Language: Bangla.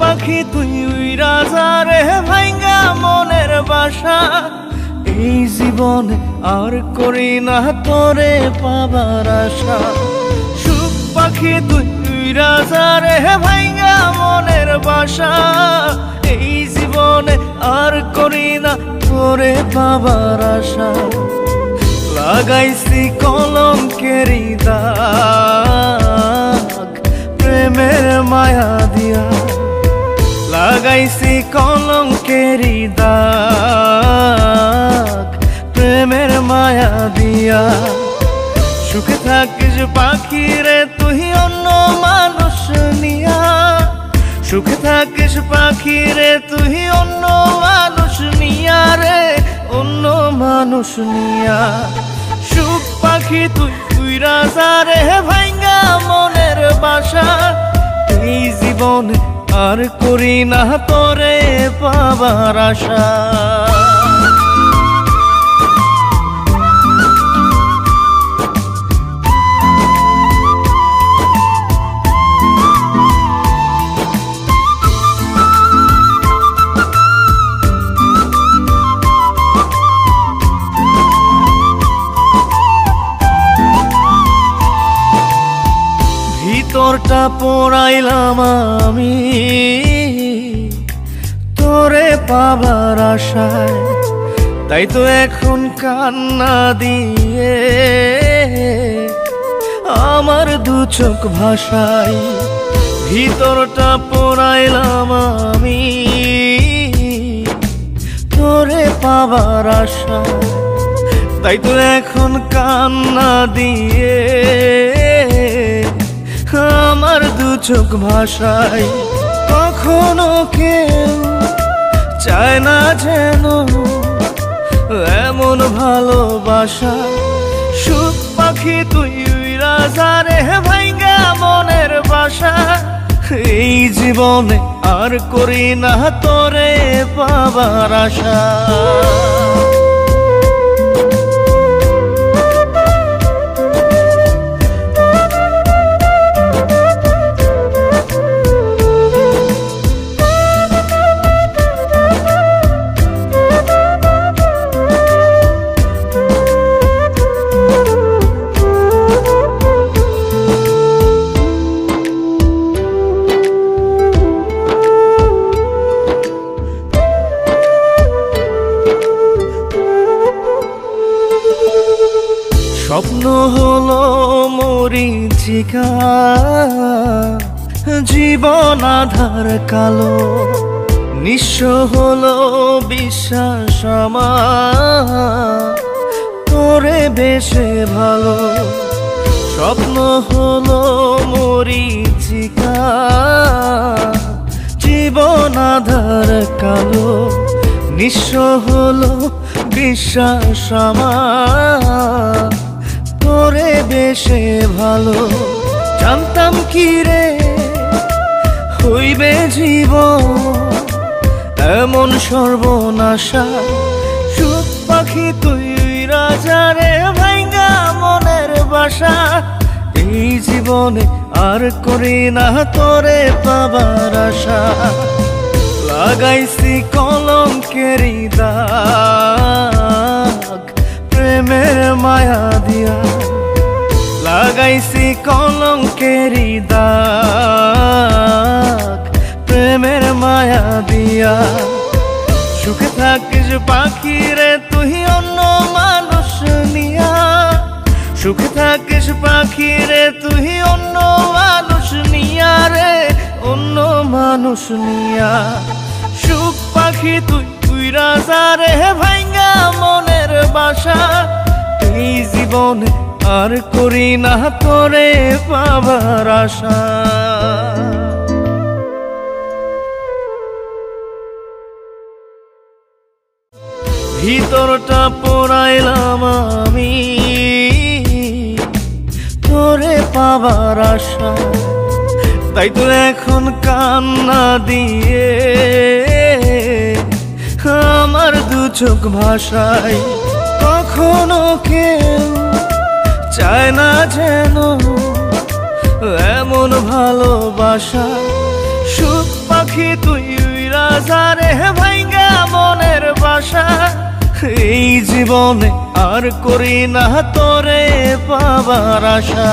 পাখি তুই উইরা যারে ভাঙ্গা মনের বাসা। এই জীবনে আর করি না তোরে পাবার আশা। সুখ পাখি তুই উইরা যারে ভাঙ্গা মনের বাসা। এই জীবনে আর করি না তোরে পাবার আশা। লাগাইছি কলঙ্কেরি দাগ, প্রেমের মায়া দিয়া। লাগাইছি কলঙ্কেরি দাগ, প্রেমের মায়া দিয়া। সুখে থাকিস পাখি সুখে থাকিস পাখি রে, তুই অন্য মানুষ নিয়া রে, অন্য মানুষ নিয়া। সুখ পাখি, তুই তুই রাজা রে ভাঙ্গা মনের বাসা। এই জীবন আর করি না তোরে পাবার আশা। ভিতরটা পড়াইলাম আমি। তোরে পাবার আশায়, তাই তো এখন কান্না দিয়ে আমার দু চোখ ভাষাই ভিতরটা পড়াইলাম আমি। তোরে পাবার আশায়, তাই তো এখন কান্না দিয়ে চোখ ভাষায় কখনো কেউ চায় না যেন এমন ভালোবাসা। সুখ পাখি তুই রাজারে ভাইঙ্গা মনের বাসা। এই জীবনে আর করি না তোরে পাবার আশা। স্বপ্ন হলো মরিচিকা জীবন আধার কালো। নিঃস্ব হলো বিশ্বাস তোরে বেশে ভালো। স্বপ্ন হলো মরিচিকা জীবন আধার কালো। নিঃস্ব হলো বিশ্বাস আমার। তোরে বেশে ভালো। জানতাম কি রে হইবে জীবন? এমন সর্বনাশা সুখ পাখি তুই রাজারে ভাঙ্গা মনের বাসা। এই জীবনে আর করি না তোরে পাবার আশা। লাগাইছি কলঙ্কেরি দাগ লাগাইছি কলঙ্কেরি দাগ, প্রেমের মায়া দিয়া। সুখে থাকিস পাখি রে, তুই অন্য মানুষ নিয়া। সুখে থাকিস পাখি রে, তুই অন্য মানুষ নিয়া রে, অন্য মানুষ নিয়া। সুখ পাখি তুই তুই রাজা রে ভাঙ্গা মনের বাসা। এই জীবনে আর করি না তোরে পাবার আশা। ভিতরটা পড়াইলাম আমি, তোরে পাবার আশা। তাই তো এখন কান্না দিয়ে আমার দু চোখ ভাষায় চায় না যেন এমন ভালোবাসা। সুখ পাখি তুই রাজারে ভাইঙ্গা মনের বাসা। এই জীবনে আর করি না তোরে পাবার আশা।